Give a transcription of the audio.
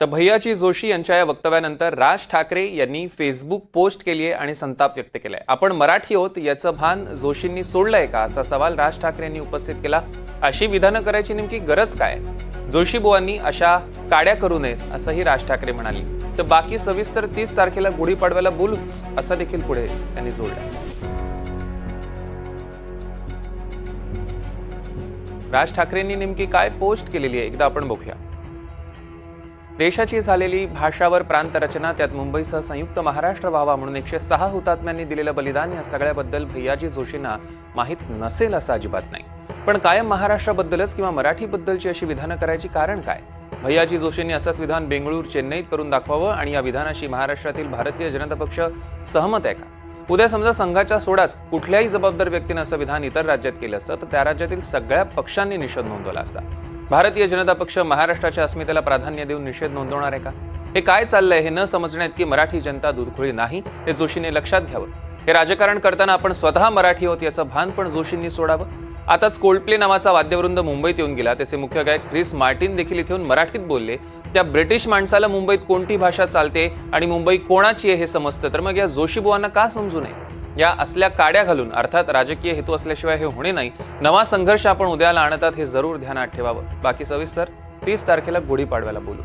तर भैयाजी जोशी यांच्या या वक्तव्यानंतर राज ठाकरे यांनी फेसबुक पोस्ट केली आहे आणि संताप व्यक्त केलाय. आपण मराठी आहोत याचं भान जोशींनी सोडलंय का? असा सवाल राज ठाकरे यांनी उपस्थित केला. अशी विधानं करायची नेमकी गरज काय जोशी बुवांनी अशा काड्या करू नयेत असंही राज ठाकरे म्हणाले. तर बाकी सविस्तर तीस तारखेला गुढीपाडव्याला बोलूच असं देखील पुढे त्यांनी जोडलं. राज ठाकरेंनी नेमकी काय पोस्ट केलेली आहे? एकदा आपण बघूया. देशाची झालेली भाषावर प्रांत रचना त्यात मुंबईसह संयुक्त महाराष्ट्र व्हावा म्हणून एकशे सहा हुतात्म्यांनी दिलेलं बलिदान या सगळ्याबद्दल भैयाजी जोशींना माहीत नसेल असं अजिबात नाही. पण कायम महाराष्ट्राबद्दलच किंवा मराठीबद्दलची अशी विधानं करायची कारण काय? भैयाजी जोशींनी असंच विधान बेंगळूर चेन्नईत करून दाखवावं आणि या विधानाशी महाराष्ट्रातील भारतीय जनता पक्ष सहमत आहे का? उद्या समजा संघाच्या सोडाच कुठल्याही जबाबदार व्यक्तीनं असं विधान इतर राज्यात केलं असतं तर त्या राज्यातील सगळ्या पक्षांनी निषेध नोंदवला असता. भारतीय जनता पक्ष महाराष्ट्राच्या अस्मितेला प्राधान्य देऊन निषेध नोंदवणार आहे का? हे काय चाललंय हे न समजण्यात की मराठी जनता दुधखुळी नाही हे जोशीने लक्षात घ्यावं. हे राजकारण करताना आपण स्वतः मराठी आहोत याचं भान पण जोशींनी सोडावं. आताच कोल्डप्ले नावाचा वाद्यवृंद मुंबईत येऊन गेला. त्याचे मुख्य गायक क्रिस मार्टिन देखील इथे येऊन मराठीत बोलले. त्या ब्रिटिश माणसाला मुंबईत कोणती भाषा चालते आणि मुंबई कोणाची आहे हे समजतं? तर मग या जोशीबुवांना का समजू नये? या असल्या काड्या घालून अर्थात राजकीय हेतू असल्याशिवाय हे होणे नाही. नवा संघर्ष आपण उद्याला आणतात हे जरूर ध्यानात ठेवावं. बाकी सविस्तर तीस तारखेला गुढीपाडव्याला बोलू.